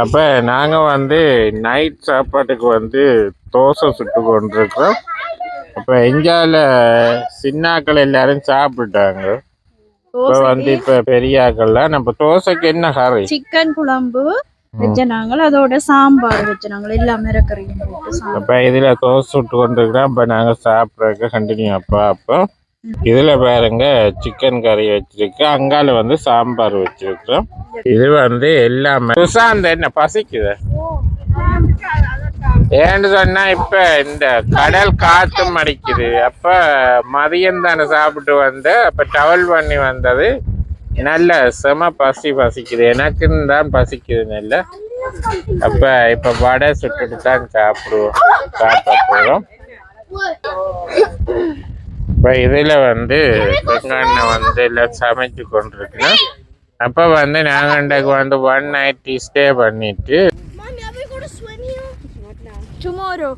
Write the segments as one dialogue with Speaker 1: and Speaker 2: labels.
Speaker 1: அப்போ நாங்கள் வந்து நைட் சாப்பாட்டுக்கு வந்து தோசை சுட்டு கொண்டிருக்கோம் அப்போ எங்கால சின்னாக்கள் எல்லாரும் சாப்பிட்டாங்க. இப்போ வந்து இப்போ பெரியாக்கள்லாம் நம்ம தோசைக்கு என்ன கறி
Speaker 2: சிக்கன் குழம்பு வச்ச நாங்கள் அதோட சாம்பார் வச்ச நாங்கள் எல்லாமே சாம்பார்
Speaker 1: அப்போ இதில் தோசை சுட்டு கொண்டிருக்கிறோம். இப்போ நாங்கள் சாப்பிட்றதுக்கு கண்டினியூ அப்போ அப்போ இதில் பாருங்க சிக்கன் கறி வச்சிருக்கு. அங்கால வந்து சாம்பார் வச்சிருக்கிறோம். இது வந்து எல்லாமே சுசாந்த் என்ன பசிக்குது? ஏன்னு சொன்னா இப்ப இந்த கடல் காத்து மடிக்குது. அப்ப மதியம் தானே சாப்பிட்டு வந்து அப்ப டவல் பண்ணி வந்தது. நல்ல செம பசி பசிக்குது. எனக்குன்னு தான் பசிக்குது நல்ல. அப்ப இப்ப வடை சுட்டுட்டு தான் சாப்பிடுவோம். சாப்பிட போறோம். இப்ப இதுல வந்து வெங்காயம் வந்து எல்லாம் சமைச்சு கொண்டிருக்கணும் அப்ப வந்து நாங்க இன்றைக்கு வந்து ஒன் நைட் ஸ்டே பண்ணிட்டு.
Speaker 2: டுமாரோ.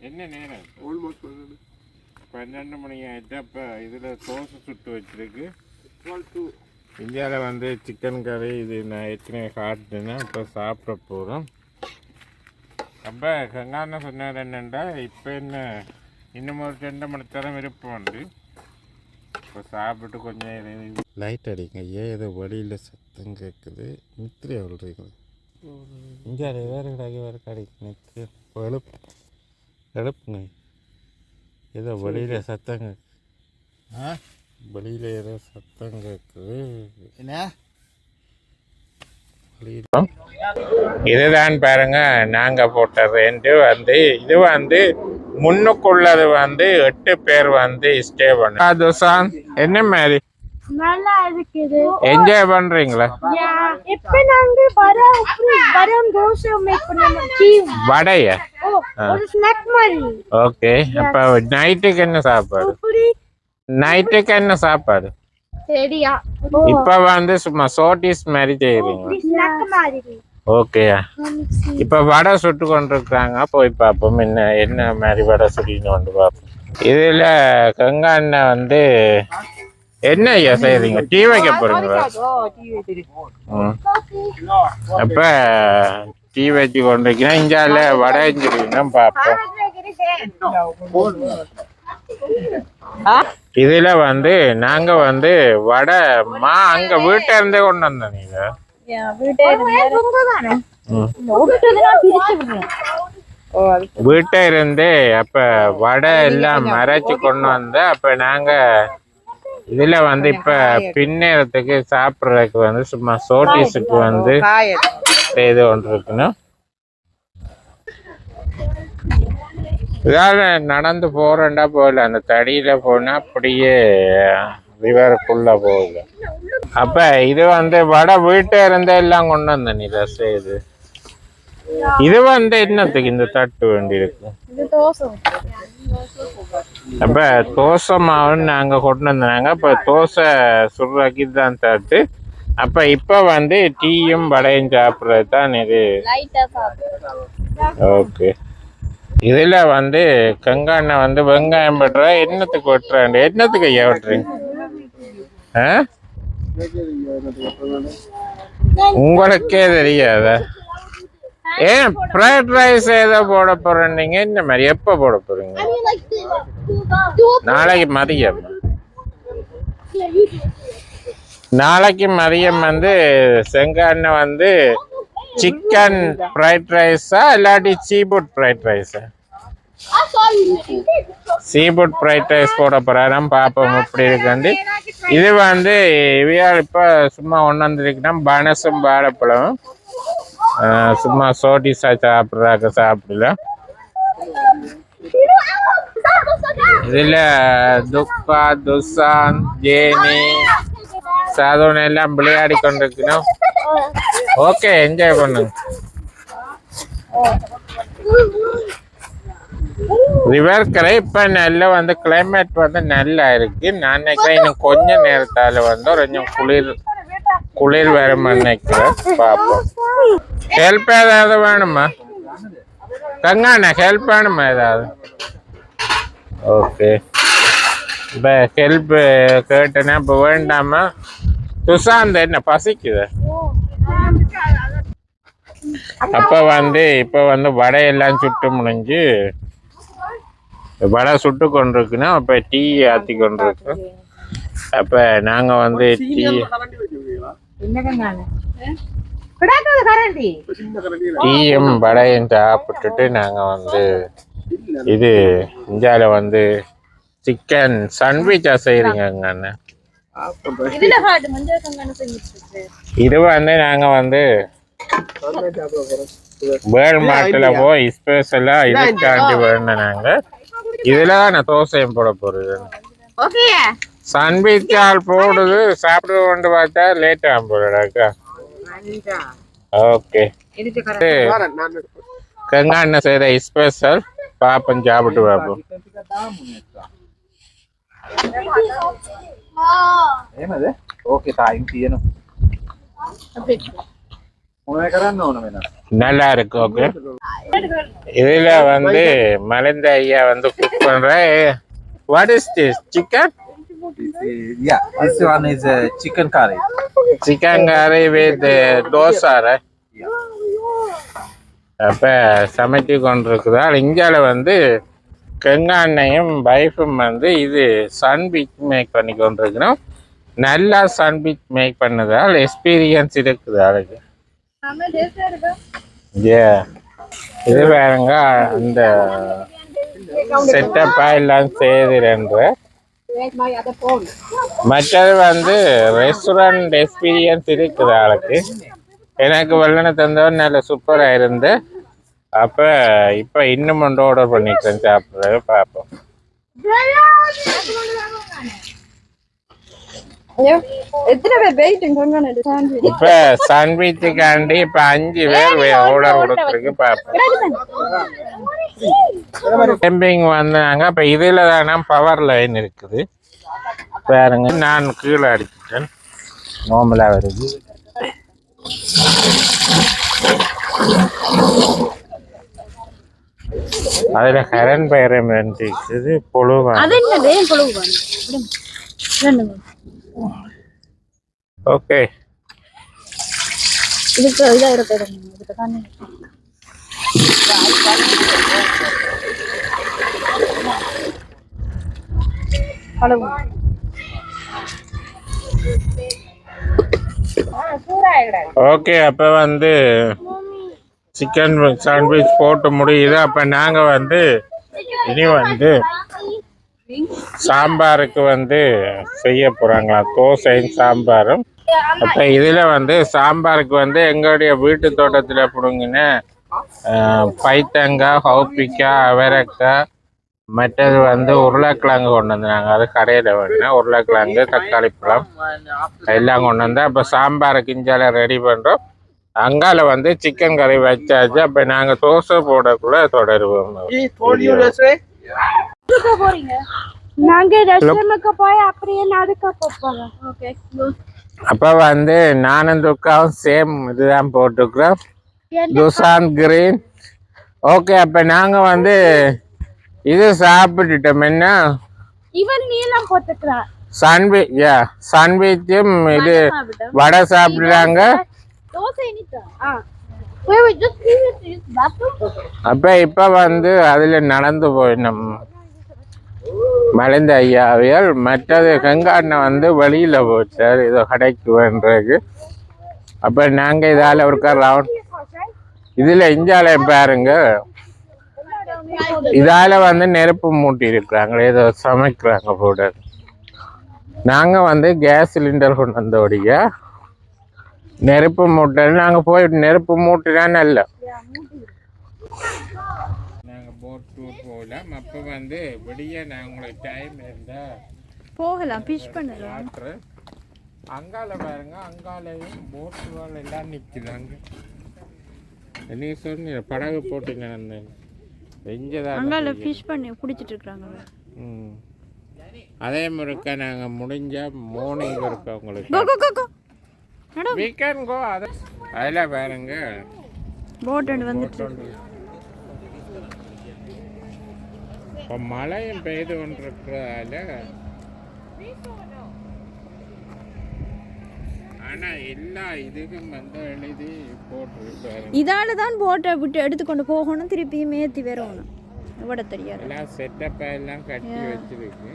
Speaker 1: என்ன நேரம் பன்னெண்டு மணி ஆயிட்டு அப்போ இதில் தோசை சுட்டு வச்சிருக்கு. இந்தியாவில் வந்து சிக்கன் கறி இது நான் ஏற்கனவே காட்டுனேன்னா இப்போ சாப்பிட போகிறோம் அப்போ கங்கான சொன்னார் என்னென்னா இப்போ என்ன இன்னும் ஒரு ரெண்டு மணி நேரம் விருப்பம் உண்டு. இப்போ சாப்பிட்டு கொஞ்சம் லைட் அடிங்க. ஏன் ஏதோ வழியில் சத்தம் கேட்குது மித்திரி சொல்கிறீங்க இங்கே வேறு கடாகி வேறு கடைக்கு நிற்க எழுப்பு எழுப்புங்க. ஏதோ வெளியில் சத்தம் கேக்கு வெளியில் ஏதோ சத்தம் கேட்குது
Speaker 3: என்ன
Speaker 1: இதுதான் பாருங்க நாங்க போட்ட ரெண்டு வந்து இது வந்து முன்னுக்குள்ளது வந்து எட்டு பேர் வந்து ஸ்டே பண்ண. துசான் என்ன மாதிரி?
Speaker 4: நல்லா இருக்குது
Speaker 1: என்ஜாய் பண்றீங்களா?
Speaker 4: எப்ப நாங்க வர வரம் தோசை மேக் பண்ணோம்
Speaker 1: வடைய.
Speaker 4: ஓ ஒரு ஸ்நாக் மாதிரி.
Speaker 1: ஓகே அப்ப நைட்டுக்கு என்ன சாப்பாடு? நைட்டுக்கு என்ன சாப்பாடு?
Speaker 4: சரியா
Speaker 1: இப்ப வந்து சும்மா சோட்டிஸ் மாதிரி செய்யறீங்க
Speaker 4: ஸ்நாக் மாதிரி.
Speaker 1: ஓகே இப்ப வடை சுட்டு கொண்டிருக்காங்க போய் பார்ப்போம். என்ன என்ன மாதிரி வடை சுட்டின்னு கொண்டு பார்ப்போம். இதுல கங்கா அண்ணன் வந்து என்ன ஐயா செய்றீங்க? டீ வைக்க போறீங்களா? ம். அப்ப டீ வச்சு கொண்டிருக்கீங்க இங்கால வடை செஞ்சிருக்கீங்க பார்ப்போம் இதுல வந்து நாங்க வந்து வடை மா அங்க வீட்டை இருந்தே கொண்டு வந்தோம் நீங்க.
Speaker 2: வீட்டை
Speaker 1: இருந்தே அப்ப வடை எல்லாம் மறைச்சு கொண்டு வந்த அப்ப நாங்க இதுல வந்து இப்ப பின்னேறத்துக்கு சாப்பிடுறதுக்கு வந்து சும்மா சோட்டிஸுக்கு வந்து செய்து கொண்டிருக்கணும் இதால நடந்து போறேன்டா போகல அந்த தடியில போனா அப்படியே ரிவருக்குள்ள போகல அப்ப இது வந்து வடை வீட்டை இருந்தே எல்லாம் கொண்டு வந்த நீ செய்து இது வந்து என்னத்துக்கு இந்த தட்டு வேண்டி இருக்கு அப்ப தோசை மாவுன்னு நாங்க கொண்டு வந்தாங்க அப்ப தோசை சுடுறதுக்கு தான் தட்டு அப்ப இப்ப வந்து டீயும் வடையும் சாப்பிட்றது தான் இது ஓகே இதுல வந்து கங்காண்ண வந்து வெங்காயம் வெட்டுற என்னத்துக்கு வெட்டுறாங்க என்னத்துக்கு ஐயா வெட்டுறீங்க ஆ உங்களுக்கே தெரியாதா ஏன் ஃப்ரைட் ரைஸ் ஏதோ போட போறீங்க இந்த மாதிரி எப்போ போட போறீங்க? நாளைக்கு மதியம். நாளைக்கு மதியம் வந்து செங்காண்ண வந்து சிக்கன் ஃப்ரைட் ரைஸா இல்லாட்டி சீபுட் ஃப்ரைட் ரைஸா சீபுட் ஃப்ரைட் ரைஸ் போட போறாராம் பார்ப்போம் எப்படி இருக்குன்னு. இது வந்து இவையால் இப்போ சும்மா ஒன்றாந்துருக்குன்னா பனசும் வாழைப்பழம் சும்மா சோட்டிஸா சாப்பிட்றாக்க சாப்பிடல. இதுல துப்பா துசான் ஜேனி சாதோன எல்லாம் விளையாடி கொண்டிருக்கணும். ஓகே என்ஜாய் பண்ணுங்க. ரிவர் கரை இப்ப நல்ல வந்து கிளைமேட் வந்து நல்லா இருக்கு. நான் நினைக்கிறேன் இன்னும் கொஞ்ச நேரத்தால வந்து கொஞ்சம் குளிர் குளிர் வரும் நினைக்கிறேன் பார்ப்போம் ஹெல்ப் ஏதாவது வேணுமா? கங்காண்ணா ஹெல்ப் வேணுமா ஏதாவது? ஓகே இப்போ ஹெல்ப் கேட்டேன்னா இப்போ வேண்டாமா? சுசாந்த் என்ன பசிக்குது? அப்போ வந்து இப்போ வந்து வடையெல்லாம் சுட்டு முடிஞ்சு வடை சுட்டு கொண்டிருக்குன்னா அப்போ டீ ஆற்றி கொண்டிருக்கோம் அப்போ நாங்கள் வந்து டீ டீயும் வடையும் சாப்பிட்டுட்டு நாங்கள் வந்து இது இந்தியாவில் வந்து சிக்கன் சாண்ட்விச்சா செய்கிறீங்க அண்ணன் இது வந்து நாங்கள் வந்து வேல் மாட்டில் போய் ஸ்பெஷலாக இதுக்காண்டி வேணும் நாங்கள் இதில் தான் நான் தோசையும் போட போகிறது
Speaker 4: ஓகே
Speaker 1: சன்பிச்சால் போடுது சாப்பிட கொண்டு பார்த்தா லேட் ஆகும் போடுறாக்கா ஓகே. கங்காண்ண செய்த ஸ்பெஷல் பாப்பம் சாப்பிட்டு பார்ப்போம் நல்லா இருக்கு ஓகே. இதுல வந்து மலிந்த ஐயா வந்து குக் பண்ற what is this chicken
Speaker 3: yeah this one is a chicken curry.
Speaker 1: Chicken curry with dosa அப்ப சமைச்சு கொண்டிருக்குதால் இந்தியால வந்து கெங்காண்ணையும் வைஃபும் வந்து இது சன்பிக் மேக் பண்ணி கொண்டிருக்கிறோம். நல்லா சன்பிக் மேக் பண்ணதால் எக்ஸ்பீரியன்ஸ் இருக்குது அதுக்கு?
Speaker 2: நம்ம டேஸ்டா இருக்கா?
Speaker 1: ஏ இது வேறங்க அந்த செட்டப்பா எல்லாம் செய்துன்ற மற்றது வந்து ரெஸ்டாரண்ட் எக்ஸ்பீரியன்ஸ் இருக்குது ஆளுக்கு. எனக்கு வெள்ளனை தந்தவர் நல்ல சூப்பராக இருந்து அப்போ இப்போ இன்னும் ஒன்று ஆர்டர் பண்ணிக்கிறேன் சாப்பிட்றது பார்ப்போம்.
Speaker 2: எத்தனை பேர் வெயிட்டிங் சாண்ட்விச்
Speaker 1: இப்போ சாண்ட்விச்சுக்காண்டி இப்போ அஞ்சு பேர் ஆர்டர் கொடுத்துருக்கு பார்ப்போம் கேம்பிங் வந்தாங்க அப்போ இதில் தானே பவர் லைன் இருக்குது பாருங்க நான் கீழே அடிச்சிட்டேன் நார்மலாக வருது அதில் கரண் பயிரம் இருக்குது புழுவான் ஓகே.
Speaker 2: இதுக்கு இதா இருக்கு இதுக்கு தானே அளவு
Speaker 1: ஓகே அப்போ வந்து சிக்கன் சாண்ட்விச் போட்டு முடியுது. அப்போ நாங்கள் வந்து இனி வந்து சாம்பாருக்கு வந்து செய்ய போகிறாங்களா தோசையும் சாம்பாரும். அப்போ இதில் வந்து சாம்பாருக்கு வந்து எங்களுடைய வீட்டு தோட்டத்தில் பிடுங்கின பைத்தங்காய் ஹவுப்பிக்காய் அவரைக்காய் மற்றது வந்து உருளைக்கிழங்கு கொண்டு வந்தாங்க. அது கடையில் வேணும் உருளைக்கிழங்கு தக்காளி பழம் எல்லாம் கொண்டு வந்தா அப்போ சாம்பாருக்கு இஞ்சால ரெடி பண்ணுறோம் அங்கால வந்து சிக்கன் கறி வச்சாச்சு. அப்போ நாங்கள் தோசை போடக்குள்ள தொடருவோம்.
Speaker 2: போறீங்க? நாங்க ரெஸ்டாரண்ட்க்கு போய் அப்படியே நடக்க போறோம் ஓகே
Speaker 1: அப்போ வந்து நானும் துக்காவும் சேம் இதுதான் போட்டுக்கிறோம் துசான் கிரீன் ஓகே அப்போ நாங்கள் வந்து இது சாப்பிட்டுட்டோம். என்ன?
Speaker 2: இவன் நீலாம் போட்டுக்கிறான்
Speaker 1: சாண்ட்விச் யா சாண்ட்விச்சும் இது வடை சாப்பிடுறாங்க. அப்போ இப்போ வந்து அதில் நடந்து போயிடணும். மலிந்த ஐயாவியல் மற்றது கங்காண்ணை வந்து வெளியில் போச்சார் இதோ கடைக்கு வேண்டதுக்கு அப்போ நாங்கள் இதால் ஒருக்கா ரவுண்ட் இதில் இஞ்சால பாருங்க. இதால் வந்து நெருப்பு மூட்டி இருக்கிறாங்களே ஏதோ சமைக்கிறாங்க போட நாங்கள் வந்து கேஸ் சிலிண்டர் கொண்டு வந்தோடைய நெருப்பு மூட்டை நாங்கள் போய் நெருப்பு மூட்டினா நல்ல. டூர் போகலாம் அப்போ வந்து விடிய நான் உங்களுக்கு டைம் இருந்தால்
Speaker 2: போகலாம் ஃபிஷ் பண்ணலாம்.
Speaker 1: அங்கால பாருங்க அங்காலையும் போட்டுகள் எல்லாம் நிற்குதாங்க நீ சொன்ன படகு போட்டு நடந்தேன்.
Speaker 2: அங்கால
Speaker 1: வெஞ்சதான்
Speaker 2: ஃபிஷ் பண்ணி குடிச்சிட்டு இருக்காங்க.
Speaker 1: ம். அதே முறைக்கா நாங்கள் முடிஞ்சா மார்னிங் இருக்கோம் உங்களுக்கு.
Speaker 2: கோ கோ
Speaker 1: அதில் பாருங்க.
Speaker 2: போட் வந்துட்டு இருக்கு.
Speaker 1: இப்போ மழையும் பெய்து கொண்டிருக்கிறதால ஆனால் எல்லா இதுக்கும் வந்து எழுதி போட்டிருப்பாரு
Speaker 2: இதால தான் போட்டை விட்டு எடுத்துக்கொண்டு போகணும் திருப்பியும் ஏற்றி வரணும். விட தெரியாது.
Speaker 1: எல்லாம் செட்டப் எல்லாம் கட்டி வச்சிருக்கு.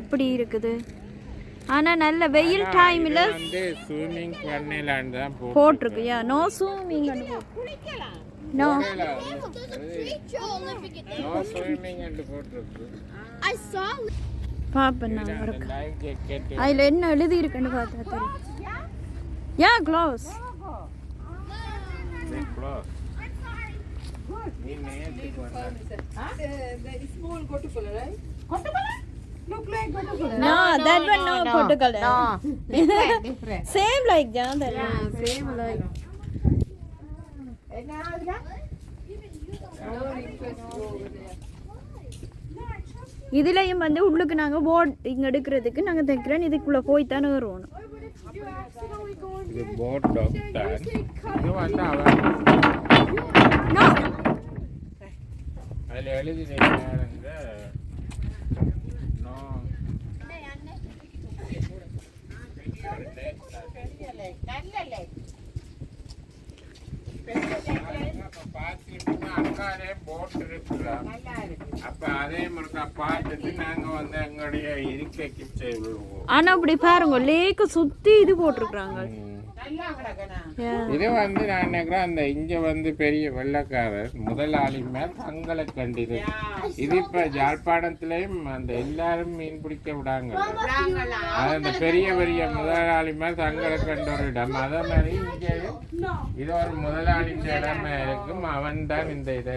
Speaker 2: எப்படி இருக்குது? ஆனா நல்ல வெயில் டைம்ல
Speaker 1: வந்து ஸ்விம்மிங் பண்ணலான்னு தான் போட்டு
Speaker 2: போட்டிருக்கு yeah no no
Speaker 1: no swimming போட்டிருக்கு
Speaker 4: I saw
Speaker 2: பாப்பேன் நான்
Speaker 1: ஜாக்கெட்
Speaker 2: அதுல என்ன எழுதி இருக்குன்னு பார்த்தா தெரியும். யா க்ளோஸ்
Speaker 1: நேற்றுக்கு
Speaker 2: no that one no போட்டுக்கல same like John that
Speaker 4: same like.
Speaker 2: இதுலயும் வந்து உள்ளுக்கு நாங்க போட் இங்க எடுக்கிறதுக்கு நாங்க தைக்கிறோம். இதுக்குள்ள போய் தானே வருவோம்
Speaker 1: அதில் எழுதி பாருங்க நோ அங்காலே போட் அப்ப அதே மாதிரி பார்த்துட்டு நாங்க வந்து எங்களுடைய இருக்கைக்கு
Speaker 2: ஆனா அப்படி பாருங்க லேக்க சுத்தி இது போட்டிருக்காங்க
Speaker 1: இது வந்து நான் நினைக்கிறேன் அந்த இங்க வந்து பெரிய வெள்ளக்காரர் முதலாளி மேல் தங்களை கண்டிது இது இப்ப ஜாழ்ப்பாணத்திலையும் அந்த எல்லாரும் மீன் பிடிக்க விடாங்க. அது அந்த பெரிய பெரிய முதலாளி மேல் தங்களை கண்ட ஒரு இடம். அதே மாதிரி இங்க இது ஒரு முதலாளியின் இடமா இருக்கும். அவன் தான் இந்த இதை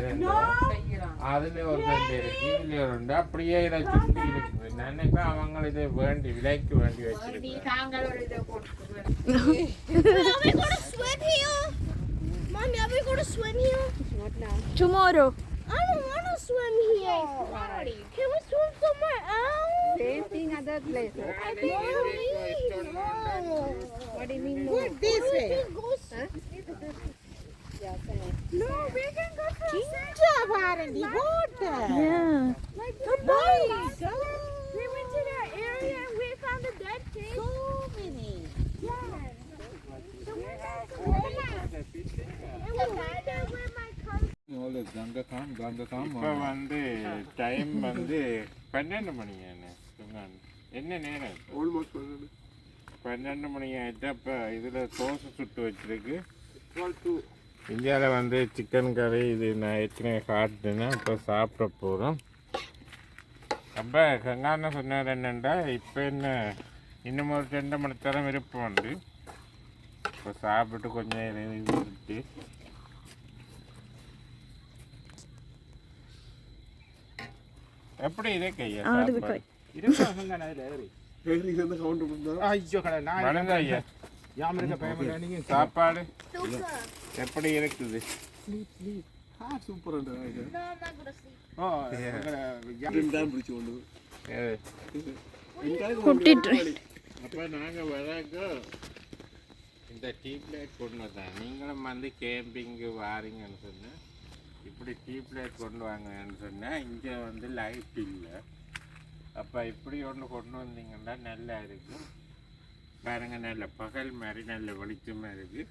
Speaker 1: அதுல ஒரு ரெண்டு இருக்கு. இதுல ஒரு ரெண்டு. அப்படியே இதை சுத்தி இருக்குது. நான் நினைக்கிறேன் அவங்க இதை வேண்டி விலைக்கு வேண்டி வச்சிருக்காங்க
Speaker 4: are we go to swim here? Mommy, are we going to swim here?
Speaker 2: Not now. Tomorrow.
Speaker 4: I don't want to swim here. Oh, right. Can we swim somewhere else?
Speaker 5: Same thing, other place.
Speaker 4: I think Mommy, no.
Speaker 5: What do you mean? No?
Speaker 4: What this we way? Can go huh? No, we can go to the apparently. Water.
Speaker 2: Yeah.
Speaker 4: Like the boys. We went to that area and we found a dead fish. So
Speaker 3: Ganga Kam.
Speaker 1: இப்போ வந்து time வந்து பன்னெண்டு மணி என்ன நேரம்
Speaker 3: Almost pannendu.
Speaker 1: பன்னெண்டு மணி ஆயிட்டு அப்போ இதில் தோசை சுட்டு வச்சிருக்கு. இந்தியாவில் வந்து சிக்கன் கறி இது நான் ஏற்கனவே காட்டுனா இப்போ சாப்பிட போகிறோம் அப்போ கங்கான சொன்னார் என்னென்னா இப்போ என்ன? இன்னும் ஒரு ரெண்டு மணி நேரம் இருப்போம் உண்டு. இப்போ சாப்பிட்டு கொஞ்சம் நேரம் இருந்துட்டு. எப்படி இதே கையா
Speaker 2: அது
Speaker 1: சாப்பாடு?
Speaker 3: ஐயோ கடை நான்
Speaker 1: வணங்க ஐயா
Speaker 3: யாம் இருக்க பயமில்ல நீங்க
Speaker 1: சாப்பாடு? எப்படி இருக்குது?
Speaker 3: Super
Speaker 4: No, I'm not gonna sleep.
Speaker 3: ஓ யாம் தான் பிடிச்சு கொண்டு
Speaker 1: அப்போ நாங்கள் வராங்க இந்த டீப் லைட் கொண்டு வந்தேன் நீங்களும் வந்து கேம்பிங்கு வாரீங்கன்னு சொன்னேன் இப்படி டீப் லைட் கொண்டு வாங்கன்னு சொன்னால் இங்கே வந்து லைட் இல்லை அப்போ இப்படி ஒன்று கொண்டு வந்தீங்கன்னா நல்லா இருக்கும். பாருங்கள் நல்ல பகல் மாதிரி நல்ல வெளிச்சமாக இருக்குது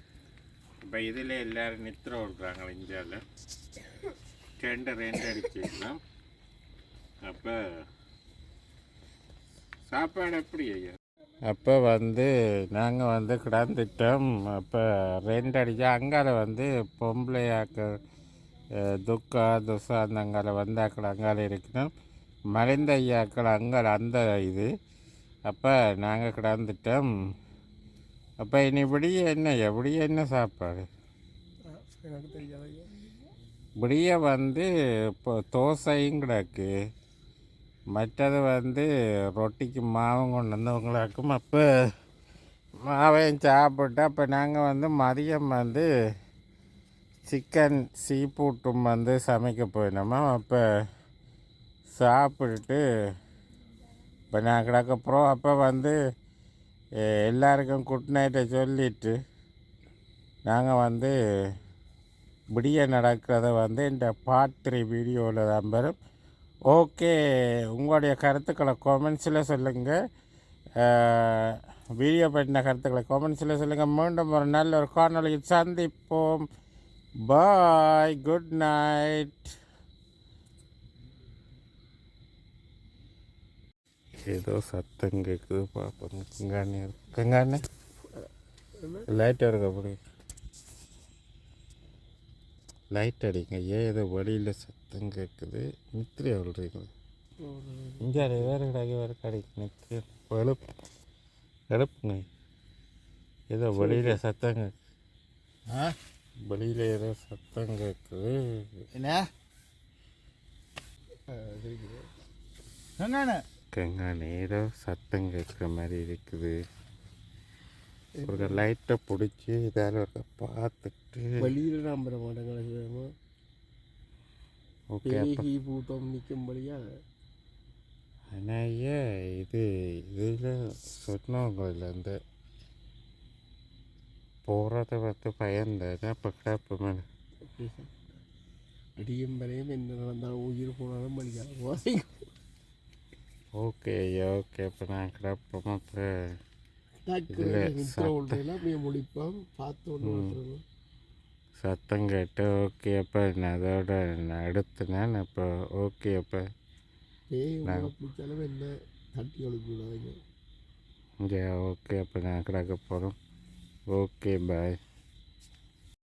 Speaker 1: இப்போ இதில் எல்லோரும் நித்திர விடுறாங்க இந்தியாவில் ரெண்டு ரெண்டு அடிச்சுக்கலாம் அப்போ சாப்பாடு எப்படி ஐயா? அப்போ வந்து நாங்கள் வந்து கிடந்துட்டோம். அப்போ ரெண்டு அடிச்சா அங்கால வந்து பொம்பளையாக்க துக்கா துசா அந்த அங்கால வந்து அக்கட அங்கால இருக்கணும். மறைந்த ஐயாக்கள் அங்கால் அந்த இது. அப்போ நாங்கள் கிடந்துட்டோம். அப்போ இனிபடி என்ன? எப்படி என்ன சாப்பாடு?
Speaker 3: எனக்கு
Speaker 1: வந்து இப்போ தோசையும் கிடக்கு. மற்றது வந்து ரொட்டிக்கு மாவும் கொண்டு வந்தவங்களாக்கும் அப்போ மாவையும் சாப்பிட்டு அப்போ நாங்கள் வந்து மதியம் வந்து சிக்கன் சீப்பூட்டும் வந்து சமைக்க போயினோமா. அப்போ சாப்பிட்டுட்டு இப்போ நான் கிடக்கப்புறம் அப்போ வந்து எல்லாருக்கும் குட் நைட்டை சொல்லிட்டு நாங்கள் வந்து விடிய நடக்கிறத வந்து இந்த பாத்திரை வீடியோவில் தான் வரும். ஓகே உங்களுடைய கருத்துக்களை காமெண்ட்ஸில் சொல்லுங்கள் வீடியோ பற்றின கருத்துக்களை காமெண்ட்ஸில் சொல்லுங்கள் மீண்டும் ஒரு நல்ல ஒரு காணொலியில் சந்திப்போம். பாய் குட் நைட் ஏதோ சத்தம் கேட்குது பார்ப்போம் கங்காணி கங்காணி? லைட் இருக்க அப்படி? லைட் அடிங்க. ஏன் ஏதோ வழியில் சத்தம் கேட்குது நித்திரை சொல்கிறீங்க இங்கே வேறு கடைக்கு வேறு கடைக்கு நித்திரை எழுப்பு எழுப்புங்க. ஏதோ வெளியில் சத்தம் கேட்கு வெளியில் ஏதோ சத்தம் கேட்குது
Speaker 6: என்ன?
Speaker 1: கங்காணி ஏதோ சத்தம் கேட்குற மாதிரி இருக்குது. ஒரு லைட்டை பிடிச்சி இதால் ஒரு பார்த்துட்டு.
Speaker 6: வெளியில் நம்புற மாட்டேங்க
Speaker 1: ஓகே
Speaker 6: பூத்தம் நிற்கும்படியா
Speaker 1: ஆனால் இது இதில் சொன்னவங்க அந்த போகிறத பார்த்து பயந்தேன் இப்போ கிடப்பு மேலே
Speaker 6: அடியும் வரையும் என்ன நடந்தாலும் உயிர் போனாலும் படிக்காது
Speaker 1: ஓகே ஓகே இப்போ நான் கிடப்போம்
Speaker 6: அப்படியே முடிப்போம் பார்த்து ஒன்று
Speaker 1: சத்தம் கேட்டு ஓகே அப்போ நான் அதோட நான் எடுத்துனேன் இப்போ ஓகே அப்போ
Speaker 6: பிடிச்சாலும் என்ன தட்டி ஒழுக்கி
Speaker 1: ஓகே அப்போ நான் கிடக்க போகிறோம் ஓகே பாய்